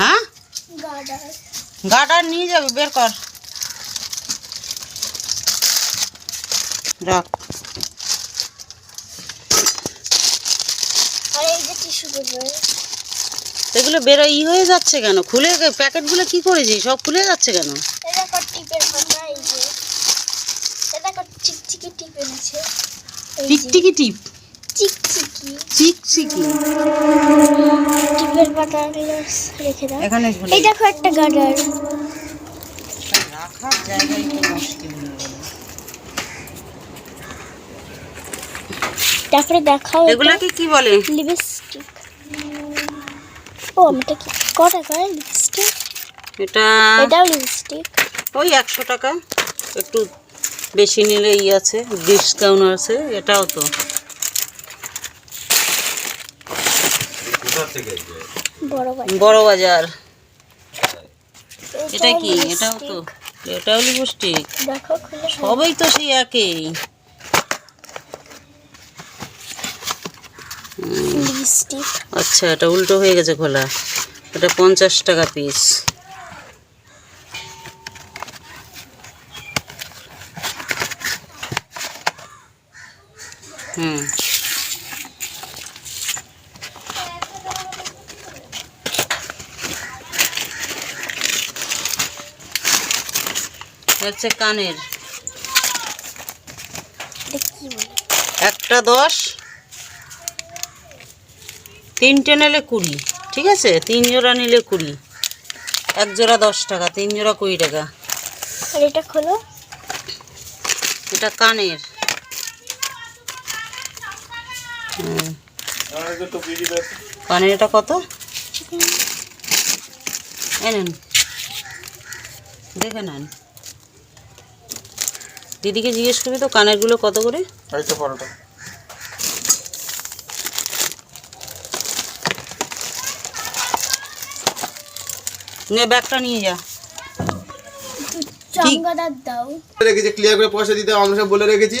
হ্যাঁ? গার্ডার নিয়ে যাবে বের কর। রাখ। এগুলো বেরো ই হয়ে যাচ্ছে কেন? খুলে প্যাকেটগুলো কি করেছি সব খুলে যাচ্ছে কেন? টিকটিকি টিপ? চিকচিকি। চিকচিকি। টিপের পাতা রেখে দাও। এখানে এই দেখো একটা গার্ডার রাখার জায়গায় একটু মুশকিল তারপরে দেখাও এগুলাকে কি বলে? লিপস্টিক। ও এটা কি? কটা করে লিপস্টিক? এটা এটাও লিপস্টিক। ওই একশো টাকা। একটু বেশি নিলে ই আছে ডিসকাউন্ট আছে এটাও তো। বড় বাজার। এটা কি? এটাও তো এটাও লিপস্টিক সবই তো সেই একই। আচ্ছা এটা উল্টো হয়ে গেছে খোলা। এটা পঞ্চাশ টাকা পিস। হুম। হচ্ছে কানের। একটা দশ তিনটে নিলে কুড়ি ঠিক আছে? তিন জোড়া নিলে কুড়ি এক জোড়া দশ টাকা তিন জোড়া কুড়ি টাকা। এটা খোলো। এটা কানের। হুম। কানের এটা কত? এই নেন। দেখে নেন। দিদিকে জিজ্ঞেস করবি তো কানেরগুলো কত করে? নে ব্যাগটা নিয়ে যা। দাও। রেখেছি ক্লিয়ার করে পয়সা দিতে আমরা সব বলে রেখেছি।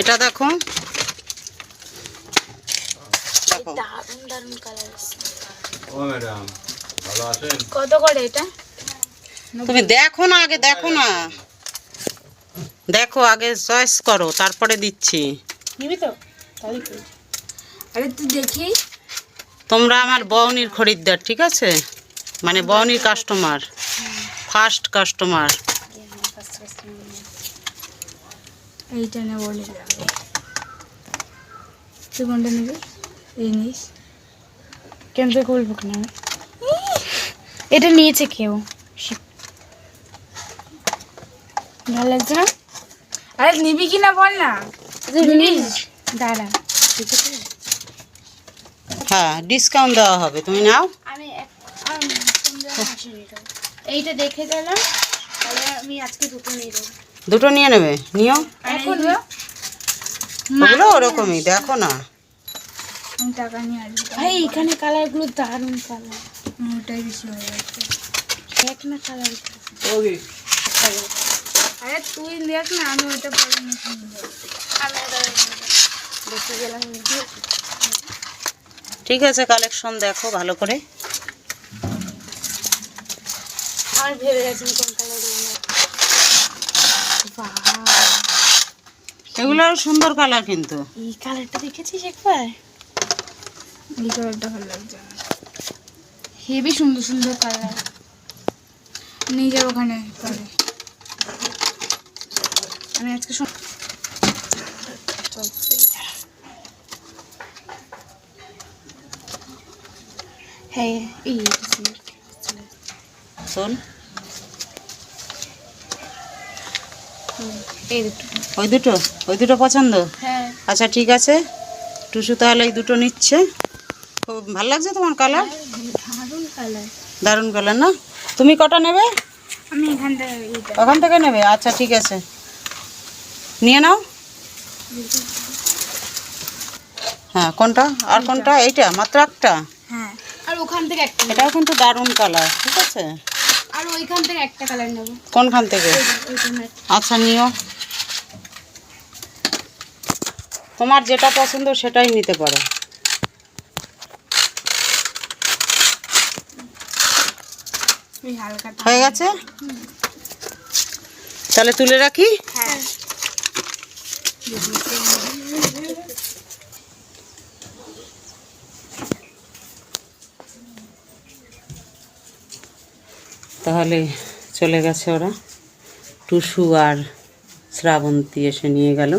এটা দেখো। কত করে এটা? তুমি দেখো না আগে দেখো না। দেখো আগে চয়েস করো তারপরে দিচ্ছি। দেখি। তোমরা আমার বউনির খরিদ্দার ঠিক আছে? মানে বউনির কাস্টমার ফার্স্ট কাস্টমার এইটা নে বলে। দিলাম তুই কোনটা নিবি? এই নিস। কেমন করব কেন? আমি এটা নিয়েছে কেউ। ভালো লাগছে না? আরে নিবি কি না বল না। নিস দাঁড়া। হ্যাঁ ডিসকাউন্ট দেওয়া হবে। তুমি নাও। আমি। এইটা দেখে গেলাম। তাহলে আমি আজকে দুটো নিয়ে যাব দুটো নিয়ে নেবে? নিও। ওগুলো ওরকমই দেখো না। আমি টাকা নিয়ে আসব। ভাই এখানে কালারগুলো দারুণ কালার। ওটাই বেশি ভালো লাগছে দেখ না কালার আরে তুই দেখ না আমি ওটা পরে নিয়ে আমি দেখে গেলাম ভিডিও ঠিক আছে কালেকশন দেখো ভালো করে। আমি ভেবে গেছি কোন কালার দেবো এগুলো সুন্দর কালার কিন্তু। এই কালারটা দেখেছিস একবার? এই কালারটা ভালো লাগছে হেভি সুন্দর সুন্দর কালার। নিয়ে যাব ওখানে পরে আমি আজকে হ্যাঁ এই শোন। এই দুটো। ওই দুটো? ওই দুটো পছন্দ? হ্যাঁ। আচ্ছা ঠিক আছে। টুসু তাহলে এই দুটো নিচ্ছে। খুব ভালো লাগছে তোমার কালার? দারুণ কালার। দারুণ কালার না? তুমি কটা নেবে? আমি এখান থেকে ওখান থেকে নেবে? আচ্ছা ঠিক আছে। নিয়ে নাও। হ্যাঁ কোনটা? আর কোনটা? এইটা? মাত্র একটা? হ্যাঁ। আর ওখান থেকে একটা এটাও কিন্তু দারুণ কালার ঠিক আছে? আর ওইখান থেকে একটা কালার নেব। কোনখান থেকে? আচ্ছা নিও। তোমার যেটা পছন্দ সেটাই নিতে পারো। হয়ে গেছে? তাহলে তুলে রাখি? হ্যাঁ। তাহলে চলে গেছে ওরা। টুসু আর শ্রাবন্তী এসে নিয়ে গেল।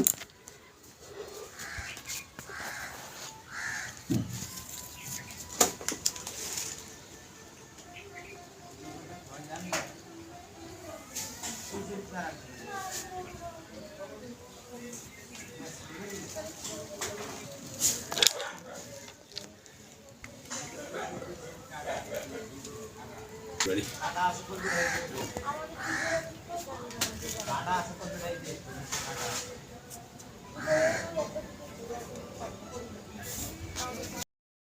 Ready?